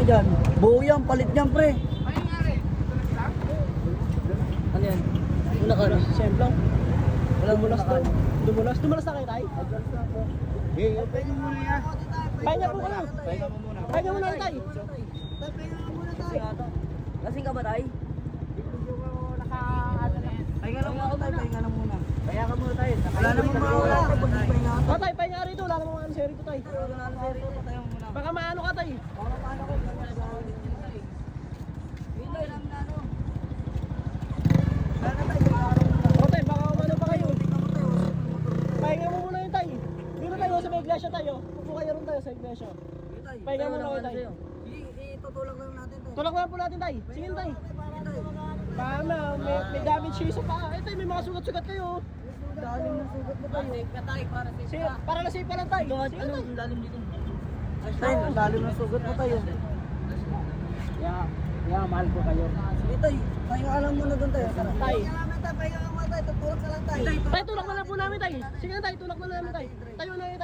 na dyan. Buo yan, palit yan pre. Ano yan? Una ka na. Siyempre. Wala mo Dumulas na daw. Dumulas. Dumulas na kayo tayo. Eh, mo muna yan. Pahinga po kayo. Pahinga muna. Pahinga muna tayo. Lasing ka ba tay? Pahinga lang muna tayo, pahinga lang muna. Pahinga ka muna tayo. Wala namang mawala pahinga. Ah, tayo, pahinga rito. Wala namang ano seri ko tayo. Baka maano ka tayo. O tayo, baka umano pa kayo. Pahinga mo muna yun tayo. Dito tayo sa may iglesia tayo. Upo kayo rin tayo sa iglesia. Pahinga muna kayo tayo. Itutulak lang natin. Tulak lang po natin tayo. Sige na tayo. Paano? May, may damage siya sa paa. Eh tayo, may mga sugat-sugat kayo. Dalim na sugat mo tayo. Para na safe pa lang tayo. Sige na tayo. lalim dito? Ay, ang dalim na sugat mo tayo. Yeah, yeah, mahal ko kayo. Sige tayo, pahinga ka lang muna doon tayo. Tara. Tay. Tayo, lang tayo. Tay, tulak na lang po namin tayo. Sige na tayo, tulak na namin tayo. Tayo na tayo.